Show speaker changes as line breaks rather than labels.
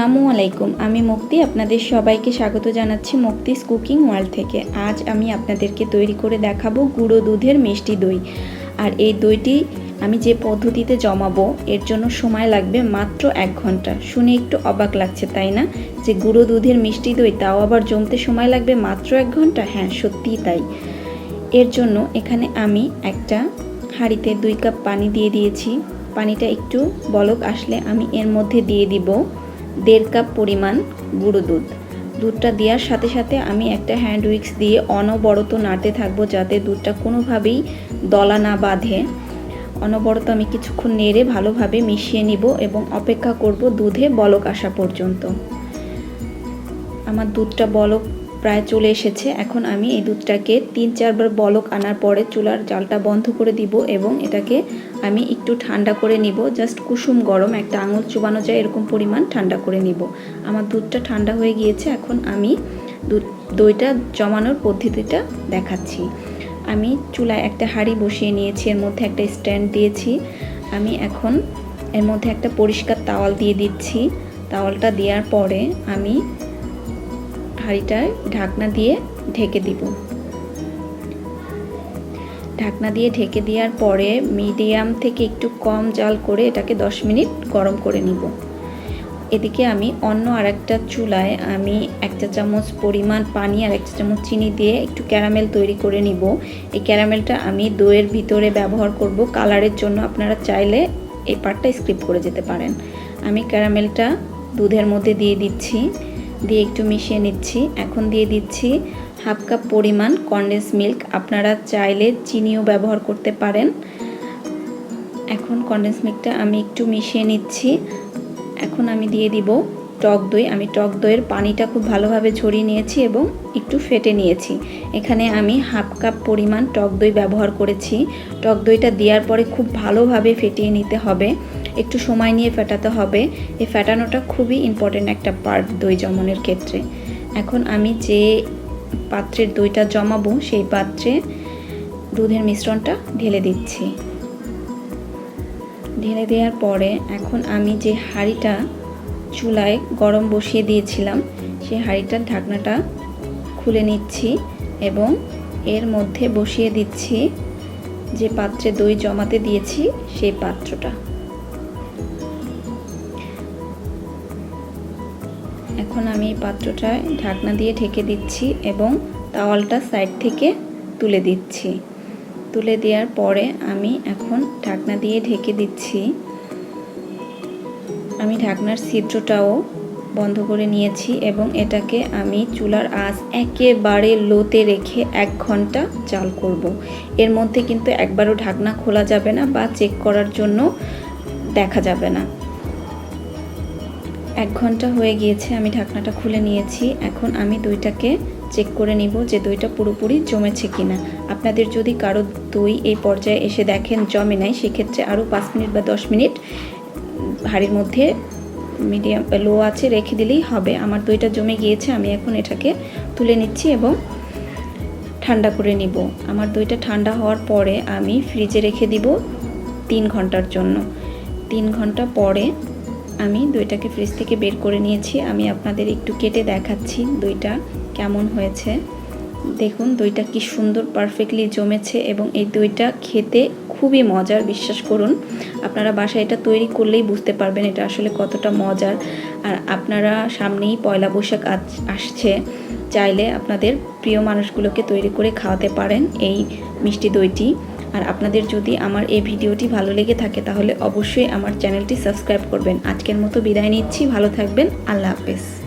আসসালামু আলাইকুম। আমি মুক্তি, আপনাদের সবাইকে স্বাগত জানাচ্ছি মুক্তিস কুকিং ওয়ার্ল্ড থেকে। আজ আমি আপনাদেরকে তৈরি করে দেখাবো গুঁড়ো দুধের মিষ্টি দই। আর এই দইটি আমি যে পদ্ধতিতে জমাবো, এর জন্য সময় লাগবে মাত্র এক ঘণ্টা। শুনে একটু অবাক লাগছে, তাই না? যে গুঁড়ো দুধের মিষ্টি দই, তাও আবার জমতে সময় লাগবে মাত্র এক ঘণ্টা? হ্যাঁ সত্যিই তাই। এর জন্য এখানে আমি একটা হাঁড়িতে দুই কাপ পানি দিয়ে দিয়েছি। পানিটা একটু বলক আসলে আমি এর মধ্যে দিয়ে দিব। দেড় কাপ পরিমাণ গুঁড়ো দুধ। দুধটা দেওয়ার সাথে সাথে আমি একটা হ্যান্ড উইক্স দিয়ে অনবরত নাড়তে থাকব যাতে দুধটা কোনোভাবেই দলা না বাঁধে। অনবরত আমি কিছুক্ষণ নেড়ে ভালোভাবে মিশিয়ে নিব এবং অপেক্ষা করব দুধে বলক আসা পর্যন্ত। আমার দুধটা বলক প্রায় চলে এসেছে। এখন আমি এই দুধটাকে তিন চারবার বলক আনার পরে চুলার জালটা বন্ধ করে দিব এবং এটাকে আমি একটু ঠান্ডা করে নিব। জাস্ট কুসুম গরম, একটা আঙুল চুবানো যায় এরকম পরিমাণ ঠান্ডা করে নিব। আমার দুধটা ঠান্ডা হয়ে গিয়েছে, এখন আমি দুধ, দইটা জমানোর পদ্ধতিটা দেখাচ্ছি। আমি চুলায় একটা হাঁড়ি বসিয়ে নিয়েছি, এর মধ্যে একটা স্ট্যান্ড দিয়েছি। আমি এখন এর মধ্যে একটা পরিষ্কার তাওয়াল দিয়ে দিচ্ছি। তাওয়ালটা দেওয়ার পরে আমি হাঁড়িটায় ঢাকনা দিয়ে ঢেকে দিব। ঢাকনা দিয়ে ঢেকে দেওয়ার পরে মিডিয়াম থেকে একটু কম জাল করে এটাকে 10 মিনিট গরম করে নিব। এদিকে আমি অন্য আরেকটা চুলায় আমি এক চা চামচ পরিমাণ পানি আর এক চা চামচ চিনি দিয়ে একটু ক্যারামেল তৈরি করে নিব। এই ক্যারামেলটা আমি দইয়ের ভিতরে ব্যবহার করব। কালারের জন্য আপনারা চাইলে এই পার্টটা স্কিপ করে যেতে পারেন। আমি ক্যারামেলটা দুধের মধ্যে দিয়ে দিচ্ছি। দিয়ে একটু মিশিয়ে নিচ্ছি। এখন দিয়ে দিচ্ছি হাফ কাপ পরিমাণ কন্ডেন্স মিল্ক আপনারা চাইলে চিনিও ব্যবহার করতে পারেন। এখন কন্ডেন্স মিল্কটা আমি একটু মিশিয়ে নিচ্ছি। এখন আমি দিয়ে দিব টক দই। আমি টক দইয়ের পানিটা খুব ভালোভাবে ঝরিয়ে নিয়েছি এবং একটু ফেটে নিয়েছি। এখানে আমি হাফ কাপ পরিমাণ টক দই ব্যবহার করেছি। টক দইটা দেওয়ার পরে খুব ভালোভাবে ফেটিয়ে নিতে হবে। একটু সময় নিয়ে ফেটাতে হবে। এই ফেটানোটা খুবই ইম্পর্টেন্ট একটা পার্ট দই জমানোর ক্ষেত্রে। এখন আমি যে পাত্রের দইটা জমাবো, সেই পাত্রে দুধের মিশ্রণটা ঢেলে দিচ্ছি। ঢেলে দেওয়ার পরে এখন আমি যে হাঁড়িটা চুলায় গরম বসিয়ে দিয়েছিলাম, সেই হাঁড়িটার ঢাকনাটা খুলে নিচ্ছি এবং এর মধ্যে বসিয়ে দিচ্ছি যে পাত্রে দই জমাতে দিয়েছি, সেই পাত্রটা। এখন আমি এই পাত্রটায় ঢাকনা দিয়ে ঢেকে দিচ্ছি এবং তাওয়ালটা সাইড থেকে তুলে দিচ্ছি। তুলে দেওয়ার পরে আমি এখন ঢাকনা দিয়ে ঢেকে দিচ্ছি। আমি ঢাকনার ছিদ্রটাও বন্ধ করে নিয়েছি এবং এটাকে আমি চুলার আঁচ একেবারে লোতে রেখে এক ঘণ্টা চাল করব। এর মধ্যে কিন্তু একবারও ঢাকনা খোলা যাবে না বা চেক করার জন্য দেখা যাবে না। এক ঘণ্টা হয়ে গিয়েছে, আমি ঢাকনাটা খুলে নিয়েছি। এখন আমি দইটাকে চেক করে নিব যে দইটা পুরোপুরি জমেছে কিনা। আপনাদের যদি কারও দই এই পর্যায়ে এসে দেখেন জমে নাই, সেক্ষেত্রে আরও পাঁচ মিনিট বা দশ মিনিট হাঁড়ির মধ্যে মিডিয়াম লো আছে রেখে দিলেই হবে। আমার দইটা জমে গিয়েছে, আমি এখন এটাকে তুলে নিচ্ছি এবং ঠান্ডা করে নিব। আমার দইটা ঠান্ডা হওয়ার পরে আমি ফ্রিজে রেখে দিব তিন ঘণ্টার জন্য। তিন ঘণ্টা পরে আমি দইটাকে ফ্রিজ থেকে বের করে নিয়েছি। আমি আপনাদের একটু কেটে দেখাচ্ছি দইটা কেমন হয়েছে। দেখুন, দইটা কি সুন্দর পারফেক্টলি জমেছে এবং এই দইটা খেতে খুবই মজার, বিশ্বাস করুন। আপনারা বাসায় এটা তৈরি করলেই বুঝতে পারবেন এটা আসলে কতটা মজার। আর আপনারা সামনেই পয়লা বৈশাখ আসছে, চাইলে আপনাদের প্রিয় মানুষগুলোকে তৈরি করে খাওয়াতে পারেন এই মিষ্টি দইটি। আর আপনাদের যদি আমার এই ভিডিওটি ভালো লেগে থাকে তাহলে অবশ্যই আমার চ্যানেলটি সাবস্ক্রাইব করবেন। আজকের মতো বিদায় নিচ্ছি, ভালো থাকবেন, আল্লাহ হাফেজ।